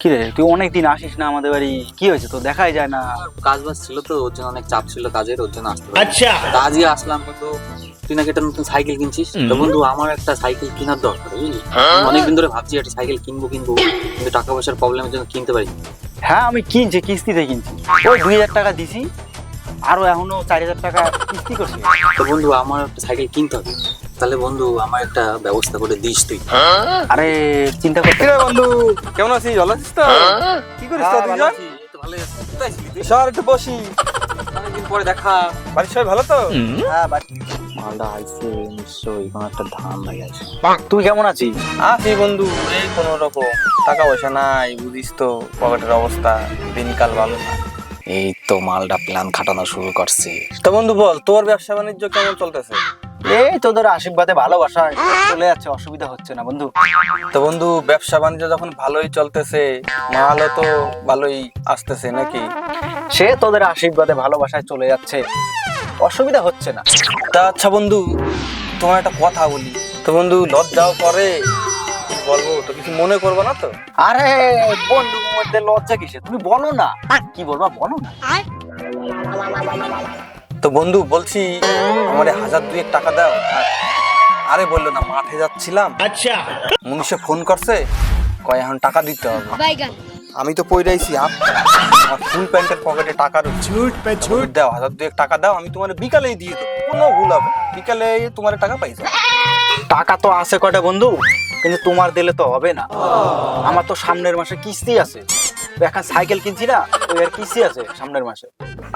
কি রে তুই অনেকদিন আসিস না আমাদের বাড়ি। কি হয়েছে? তো দেখাই যায় না। কাজ বাজ ছিল তো ওর জন্য অনেক চাপ ছিল কাজের ওর জন্য আসতে আচ্ছা। আজই আসলাম কিন্তু তুই নাকি একটা নতুন সাইকেল কিনছিস? তো বন্ধু আমার একটা সাইকেল কেনার দরকার বুঝলি? অনেকদিন ধরে ভাবছি একটা সাইকেল কিনবো কিনবো কিন্তু টাকা পয়সার প্রবলেমের জন্য কিনতে পারি হ্যাঁ আমি কিনছি কিস্তিতে কিনছি। ওই দুই হাজার টাকা দিছি আরও এখনও চার হাজার টাকা কিস্তি করছি। তো বন্ধু আমার একটা সাইকেল কিনতে হবে। তাহলে বন্ধু আমার একটা ব্যবস্থা করে দিস তুই। আরে চিন্তা করতে কিরে বন্ধু? কেমন আছিস? ভালো আছিস তো? কি করিস তো তুই? যা সর একটু বসি। অনেকদিন পরে দেখা। বাড়ির সবাই ভালো তো? হ্যাঁ মালটা আইসে নিশ্চয়ই কোনো একটা ধান লাগে আছে তুই কেমন আছিস আছি বন্ধু এই কোনো রকম। টাকা পয়সা নাই বুঝিস তো পকেটের অবস্থা দিনকাল ভালো না। এই তো মালটা প্ল্যান খাটানো শুরু করছে। তো বন্ধু বল তোর ব্যবসা বাণিজ্য কেমন চলতেছে? এই তোদের আশীর্বাদে ভালোবাসা চলে যাচ্ছে অসুবিধা হচ্ছে না বন্ধু। তো বন্ধু ব্যবসা বাণিজ্য যখন ভালোই চলতেছে মালও তো ভালোই আসতেছে নাকি? সে তোদের আশীর্বাদে ভালোবাসায় চলে যাচ্ছে অসুবিধা হচ্ছে না। তা আচ্ছা বন্ধু তোমার একটা কথা বলি। তো বন্ধু লজ্জাও করে বলব তো কিছু মনে করব না তো? আরে বন্ধুর মধ্যে লজ্জা কিসে তুমি বলো না। কি বলবা বলো না। তো বন্ধু বলছি আমার হাজার দুয়েক টাকা দাও। আরে বলল না মাঠে যাচ্ছিলাম। আচ্ছা। মুনিশে ফোন করছে কয় এখন টাকা দিতে হবে। আমি তো পইরাইছি আপ। আমার ফুল প্যান্টের পকেটে টাকা রয়েছে। দাও হাজার দুয়েক টাকা দাও আমি তোমার বিকালেই দিয়ে দেবো। কোনো ভুল হবে না। বিকালে তোমার টাকা পাইছো টাকা তো আছে কয়টা বন্ধু? কিন্তু তোমার দিলে তো হবে না। আমার তো সামনের মাসে কিস্তি আছে। এখন সাইকেল কিনছি না ওই আর কিস্তি আছে সামনের মাসে।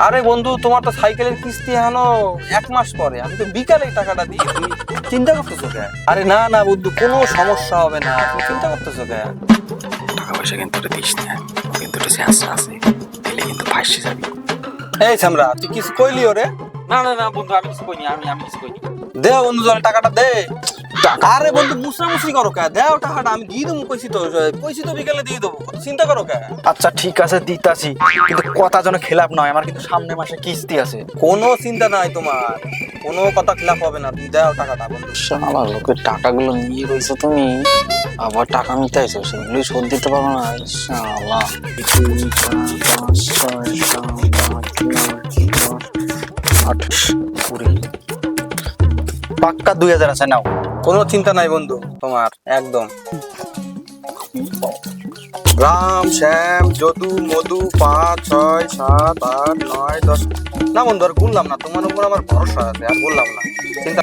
আরে বন্ধু তোমার তো সাইকেলের কিস্তি এখনও এক মাস পরে আমি তো বিকালে টাকাটা দিই। তুমি চিন্তা করতেছো কে আরে না না বন্ধু কোনো সমস্যা হবে না তুমি চিন্তা করতেছো কে টাকা পয়সা কিন্তু দিস না কিন্তু শেষ আছে দিলে কিন্তু ফাঁসে যাবি। এই সামরা তুই কিছু কইলি ওরে? না না না বন্ধু আমি কিছু কইনি আমি আমি কিছু কইনি। দে বন্ধু জলে টাকাটা দে। আরে বন্ধু মুসরামুসরি করো কে? দেও টাকাটা আমি দিয়ে দেবো কইছি তো কইছি তো বিকালে দিয়ে দেবো। চিন্তা করো কে? আচ্ছা ঠিক আছে দিতাছি। কিন্তু কথা যেন খেলাপ নয় আমার কিন্তু সামনের মাসে কিস্তি আছে। কোনো চিন্তা নাই তোমার। কোনো কথা খিলাফ হবে না তুই দেও টাকাটা বন্ধু। শালা লোকের টাকাগুলো নিয়ে রয়েছে তুমি। আবার টাকা নিতে আইছো সেগুলো শোধ দিতে পারো না। শালা আট। কুড়ি। পাক্কা দুই হাজার আছে, নাও। কোনো চিন্তা নাই বন্ধু, তোমার, একদম। রাম শ্যাম, যদু, মধু, পাঁচ, ছয়, সাত, আট, নয়, দশ। না বন্ধু, আর গুনলাম না, তোমার উপর আমার ভরসা আছে, আর বললাম না। চিন্তা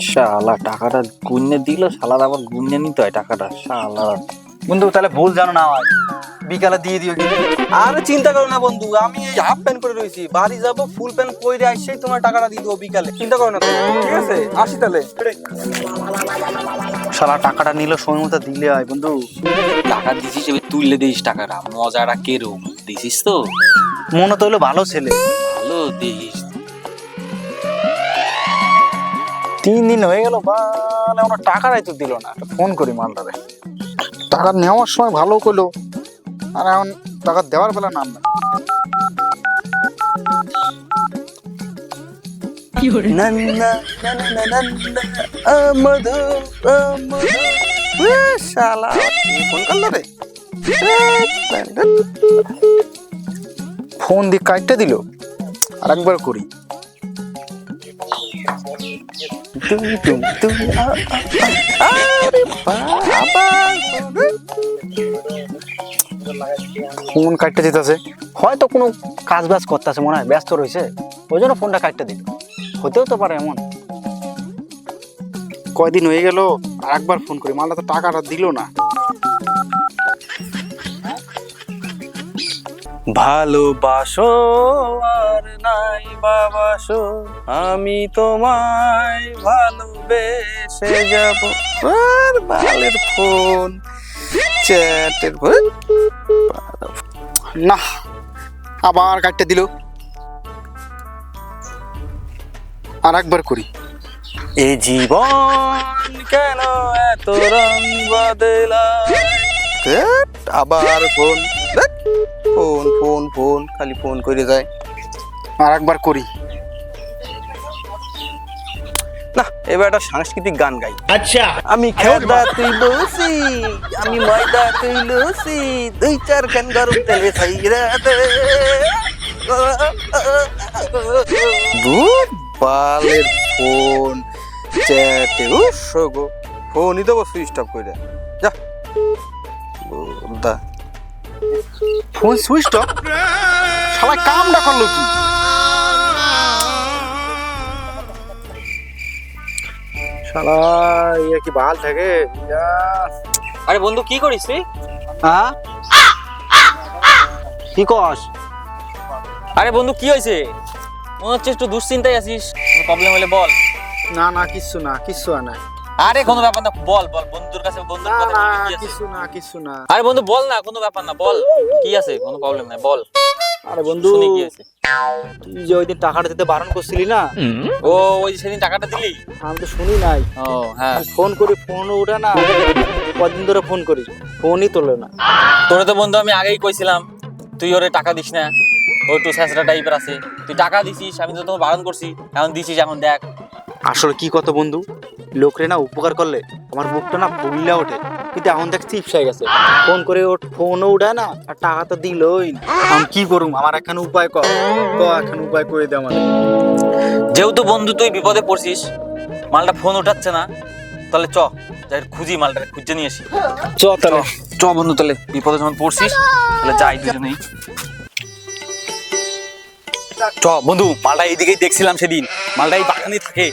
শালা, টাকাটা গুনে দিল, শালার আবার গুনে নিতে হয় টাকাটা, শালা। বন্ধু, তাহলে ভুল জানো না হয় বিকালে দিয়ে দিও আর চিন্তা করো না বন্ধু আমি এই হাফ প্যান্ট করে রয়েছি বাড়ি যাব ফুল প্যান্ট পরে আসছেই তোমার টাকাটা দিয়ে দেবো বিকালে। চিন্তা করো না ঠিক আছে? আসি তাহলে। শালা টাকাটা নিল সময় মতো দিলে হয় বন্ধু। টাকা দিছিস এবার তুললে দিস টাকাটা। মজাটা কেরম? দিছিস তো? মনে তো হলো ভালো ছেলে। ভালো দিস। তিন দিন হয়ে গেল বা ওরা টাকাটাই তো দিল না। ফোন করি মালটারে টাকা নেওয়ার সময় ভালো করল। আর এখন টাকা দেওয়ার বেলা নাম শালা, ফোন করল রে? ফোন দিয়ে কাটতে দিল আর একবার করি আরে বাবা। ফোন কাটতে দিতেছে হয়তো কোনো কাজ বাজ করতেছে, মনে হয় ব্যস্ত রয়েছে। ওই জন্য ফোনটা কাটতে দিল। হতেও তো পারে এমন। কয়দিন হয়ে গেল, আর একবার ফোন করি। মালটা তো টাকাটা দিল না। ভালোবাসো আর নাই বাবাসো, আমি তোমায় ভালোবেসে যাব। আর বালের ফোন চ্যাটের না, আবার কাটতে দিল। আর একবার করি। এ জীবন কেন এত রং আবার ফোন ফোন ফোন ফোন, খালি ফোন করে যায়। আর একবার করি। না এবার একটা সাংস্কৃতিক গান গাই। আচ্ছা। আমি খেদা তুই লুসি আমি ময়দা তুই লুসি দুই চার খান গরম তেলে খাইরা দে। দূর বালের ফোন চ্যাটে উফ গো। ফোনই দেবো সুইচ অফ করে যা। ফোন সুইচ অফ শালা কামটা করল কি? শালা ইয়ে কি বাল থাকে? আরে বন্ধু কি করিস তুই? হ্যাঁ কি কস? আরে বন্ধু কি হয়েছে? মনে হচ্ছে একটু দুশ্চিন্তায় আছিস। প্রবলেম হলে বল। না না কিচ্ছু না কিচ্ছু না। আরে কোনো ব্যাপার না বল বল। বন্ধুর কাছে বন্ধুর না কথা কিছু না কিছু না। আরে বন্ধু বল না কোনো ব্যাপার না বল। কি আছে? কোনো প্রবলেম নাই বল। আরে বন্ধু শুনি তুই যে ওই দিন টাকাটা দিতে বারণ করছিলি না? ও ওই সেদিন টাকাটা দিলি? আমি তো শুনি নাই। ও হ্যাঁ। ফোন করি ফোনও উঠে না কদিন ধরে ফোন করি ফোনই তোলে না। তোরে তো বন্ধু আমি আগেই কইছিলাম তুই ওরে টাকা দিস না। ও একটু স্যাঁচড়া টাইপের আছে। তুই টাকা দিছিস আমি তো তোমার বারণ করছি। এখন দিছিস এখন দেখ। আসলে কি কত বন্ধু? লোকরে না উপকার করলে আমার বুকটা না ফুললে ওঠে। কিন্তু এখন দেখ চিপস হয়ে গেছে। ফোন করে ওর ফোনও উঠায় না আর টাকা তো দিলই না। আমি কি করুম? আমার একখানে উপায় কর। ক একখানে উপায় করে দে আমার যেহেতু বন্ধু তুই বিপদে পড়ছিস মালটা ফোন উঠাচ্ছে না তাহলে চ যাই খুঁজি মালটা খুঁজে নিয়ে আসি। চ তাহলে। চ বন্ধু তাহলে বিপদে যখন পড়ছিস তাহলে যাই দুজনেই। চ বন্ধু মালটা এইদিকেই দেখছিলাম সেদিন। মালটা এই বাগানে থাকে।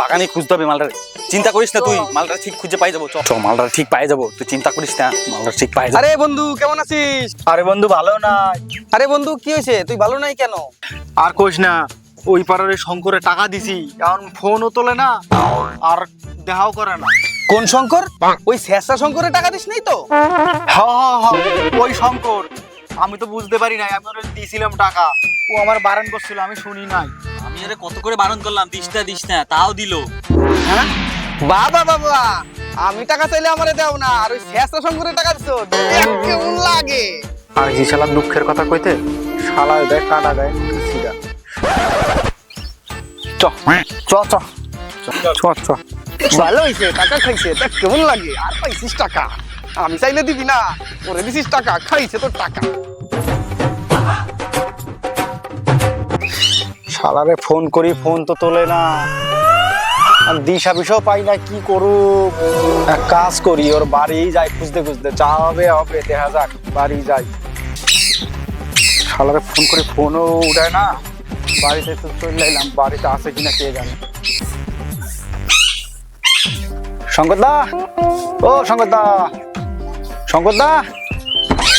বাগানে খুঁজতে হবে মালটা চিন্তা করিস না তুই মালটা ঠিক খুঁজে পাই যাব চ মালটা ঠিক পাই যাব তুই চিন্তা করিস না মালটা ঠিক পাই আরে বন্ধু কেমন আছিস? আরে বন্ধু ভালো নাই। আরে বন্ধু কি হয়েছে? তুই ভালো নাই কেন? আর কোষ না ওই পাড়ার শঙ্করে টাকা দিছি এখন ফোনও তোলে না আর দেখাও করে না। কোন শঙ্কর? ওই শেষা শঙ্করে টাকা দিস নাই তো? হ্যাঁ হ্যাঁ হা ওই শঙ্কর। আমি তো বুঝতে পারি নাই আমি ওরে দিয়েছিলাম টাকা। ও আমার বারণ করছিল আমি শুনি নাই। আমি আরে কত করে বারণ করলাম দিস না দিস না তাও দিলো। হ্যাঁ? বাবা বাবা আমি টাকা চাইলে আমারে দাও না আর ওই টাকা দিছো কেমন লাগে। আর কি শালা দুঃখের কথা কইতে শালা দেয় কাটা দেয় সিধা চ চ চ চ চ। ভালো হয়েছে টাকা খাইছে তা কেমন লাগে আর পাইছিস টাকা। আমি চাইলে দিবি না ওরে দিছিস টাকা খাইছে তোর টাকা। শালারে ফোন করি ফোন তো তোলে না। আর দিশা বিষও পাই না কি করু এক কাজ করি ওর বাড়ি যাই খুঁজতে খুঁজতে। যা হবে হবে দেখা যাক বাড়ি যাই। শালারে ফোন করে ফোনও উঠায় না। বাড়িতে তো চলে এলাম বাড়িতে আছে কিনা কে জানে। শঙ্কর দা ও শঙ্কর দা শঙ্কর দা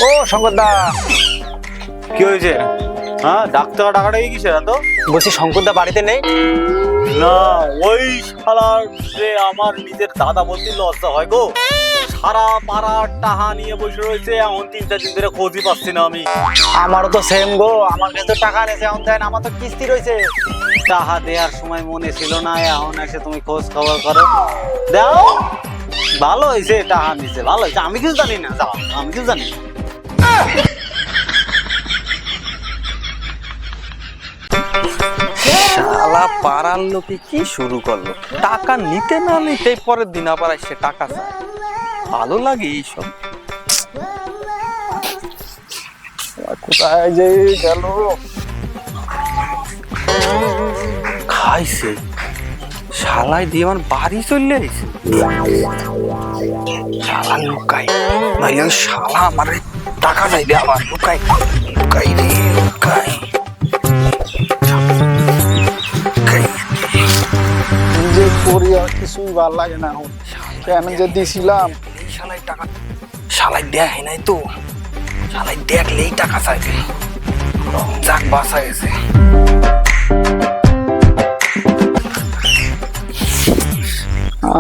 ও শঙ্কর দা কি হয়েছে? হ্যাঁ ডাক্তার টাকাটা কি কিসের এত? বলছি শঙ্করদা বাড়িতে নেই? না, ওই শালার যে আমার নিজের দাদা বলতে লজ্জা হয় গো। সারা পাড়ার টাহা নিয়ে বসে রয়েছে, এমন তিন চার দিন ধরে খোঁজই পাচ্ছি না আমি। আমারও তো সেম গো, আমার কাছে তো টাকা নেছে এখন দেন আমার তো কিস্তি রয়েছে। টাহা দেওয়ার সময় মনে ছিল না, এখন এসে তুমি খোঁজ খবর করো। দাও, ভালো হয়েছে, টাহা দিছে ভালো হয়েছে। আমি কিছু জানি না, যাও, আমি কিছু জানি না। পাড়ার লোকে কি শুরু করল? টাকা নিতে না নিতেই পরের দিন আবার সে টাকা চায়। ভালো লাগে এইসব। কোথায় যে গেল? খাইছে। শালাই দিয়ে আমার বাড়ি চলে আইছে। শালা লুকাই শালা আমার টাকা চাইবে আবার লুকাই লুকাই রে লুকাই করি আর কিছুই ভালো লাগে না কেন যে দিছিলাম শালাই টাকা শালাই দেখে নাই তো। শালাই দেখলেই টাকা চাইবে। যাক বাসা গেছে।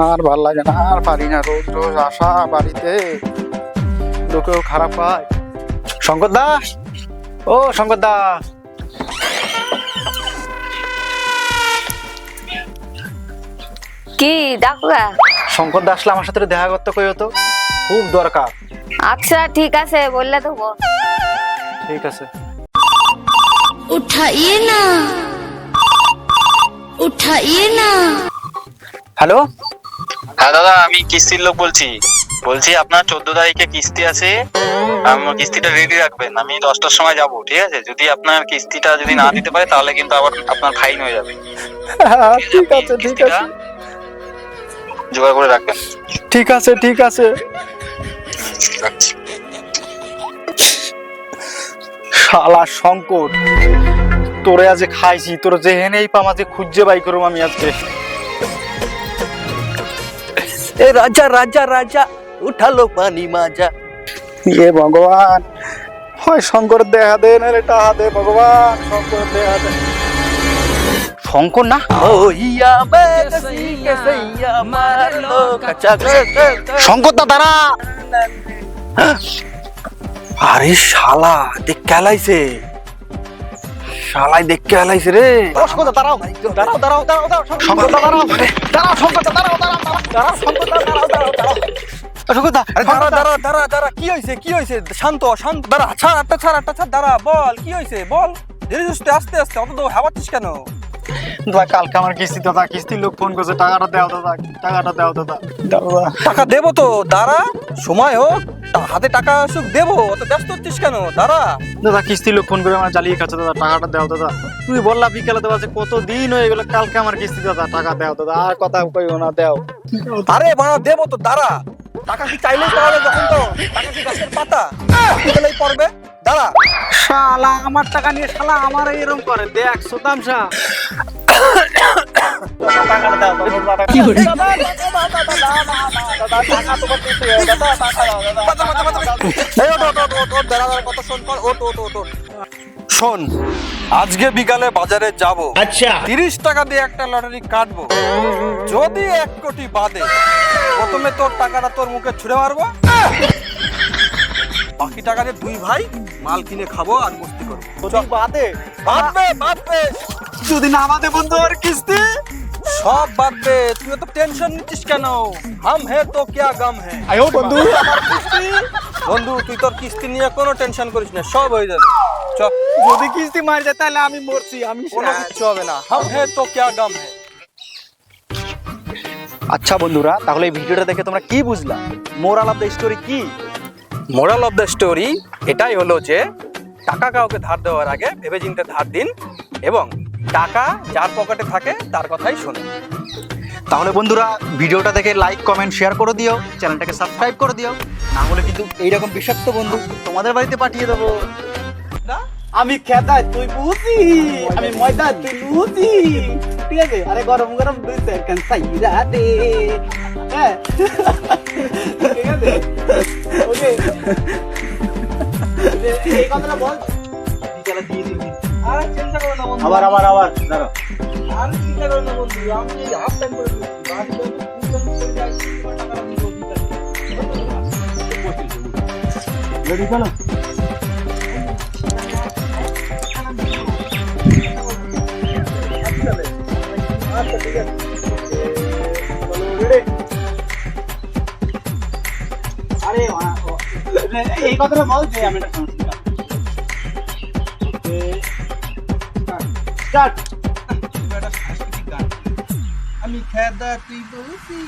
আর ভালো লাগে না আর পারি না রোজ রোজ আসা বাড়িতে। লোকেও খারাপ পায়। শঙ্কর দা ও শঙ্কর দা কি? ডাকুয়া শঙ্কর দা আসলে আমার সাথে দেখা করতে কই হতো খুব দরকার। আচ্ছা ঠিক আছে বললে দেব ঠিক আছে। উঠাইয়ে না। উঠাইয়ে না। হ্যালো? হ্যাঁ দাদা আমি কিস্তির লোক বলছি। বলছি আপনার চোদ্দ তারিখে কিস্তি আছে কিস্তিটা রেডি রাখবেন। আমি দশটার সময় যাব ঠিক আছে? যদি আপনার কিস্তিটা যদি না দিতে পারে তাহলে কিন্তু আবার আপনার ফাইন হয়ে যাবে। হ্যাঁ, ঠিক আছে ঠিক আছে। জোগাড় করে রাখবেন ঠিক আছে ঠিক আছে। শালা সংকট। তোরে আজ খাইছি তোর যে হেনেই পাম আজকে খুঁজে বাই করব আমি আজকে। এ রাজা রাজা রাজা উঠালো পানি মাজা। এ ভগবান হয় শঙ্কর দেখা দে নাহলে টাহা দে ভগবান শঙ্কর দেখা দে। শঙ্কর না? ও ইয়া বেদসি কে সইয়া মারলো কাচা শঙ্কর দা দাঁড়া। আরে শালা দেখ কেলাইছে শালাই দেখ কেলাইছে রে। শঙ্কর দা দাঁড়াও। দাঁড়াও দাঁড়াও দাঁড়াও দাঁড়াও। শঙ্কর দা দাঁড়াও। দাঁড়াও শঙ্কর দা দাঁড়াও দাঁড়াও দাঁড়াও দাঁড়াও শঙ্কর দা দাঁড়াও দাঁড়াও দাঁড়াও। কি হয়েছে কি হয়েছে শান্ত শান্ত দাঁড়া ছাড় আটটা ছাড় আটটা ছাড় দাঁড়া বল কি হয়েছে বল। ধীরে সুস্থে আস্তে আস্তে অত তো হাওয়াচ্ছিস কেন? দাদা কালকে আমার কিস্তি দাদা কিস্তির লোক ফোন করছে টাকাটা দাও দাদা টাকাটা দাও দাদা। দাদা টাকা দেবো তো দাঁড়া সময় হোক হাতে টাকা আসুক দেবো অত ব্যস্ত হচ্ছিস কেন দাঁড়া। দাদা কিস্তির লোক ফোন করে আমার জ্বালিয়ে খাচ্ছে দাদা টাকাটা দাও দাদা। তুই বললা বিকেলে দেওয়া আছে কত দিন হয়ে গেল কালকে আমার কিস্তি দাদা টাকা দাও দাদা আর কথা কইও না দাও। আরে বানা দেবো তো দাঁড়া। টাকা কি চাইলেই পাওয়া যায় যখন তো টাকা কি গাছের পাতা দিলেই পড়বে দাঁড়া শালা আমার টাকা নিয়ে শালা আমার এরকম করে দেখ শতাংশা কি করে শোন আজকে বিকালে বাজারে যাব। আচ্ছা। তিরিশ টাকা দিয়ে একটা লটারি কাটবো। যদি এক কোটি বাদে প্রথমে তোর টাকাটা তোর মুখে ছুড়ে মারবো। বাকি টাকা দিয়ে দুই ভাই মাল কিনে খাব আর মস্তি করব। যদি বাদে বাদবে বাদবে। যদি না বাদে বন্ধু আর কিস্তি? সব বাদবে তুই তো টেনশন নিচ্ছিস কেন? হাম হে তো ক্যা গাম হে? আয়ো বন্ধু। আমার কিস্তি? বন্ধু তুই তোর কিস্তি নিয়ে কোনো টেনশন করিস না সব হয়ে যাবে। চ। যদি কিস্তি মার যায় তাহলে আমি মরছি আমি কোনো কিচ্ছু হবে না। হাম হে তো ক্যা গাম হে। আচ্ছা বন্ধুরা তাহলে এই ভিডিওটা দেখে তোমরা কি বুঝলা? মোরাল অফ দ্য স্টোরি কি? মোরাল অফ দ্য স্টোরি এটাই হলো যে টাকা কাউকে ধার দেওয়ার আগে ভেবে চিন্তে ধার দিন এবং টাকা যার পকেটে থাকে তার কথাই শোনেন তাহলে বন্ধুরা ভিডিওটা দেখে লাইক কমেন্ট শেয়ার করে দিও চ্যানেলটাকে সাবস্ক্রাইব করে দিও। না হলে কিন্তু এইরকম বিষাক্ত বন্ধু তোমাদের বাড়িতে পাঠিয়ে দেবো। আমি খেতা তুই বুঝি আমি ময়দা তুই লুচি। ঠিক আছে? আরে গরম গরম দুই সেকেন্ড সাইরা দে। হ্যাঁ। ঠিক আছে? ওকে। এই কথাটা বল। আবার আবার আবার দাঁড়া আর চিন্তা করো না বন্ধু আমি এই হাফ টাইম করে রেডি চলো আচ্ছা ঠিক আছে আরে এই কথাটা বল যে আমি একটা সমস্যা গান আমি খেদা তুই বলছি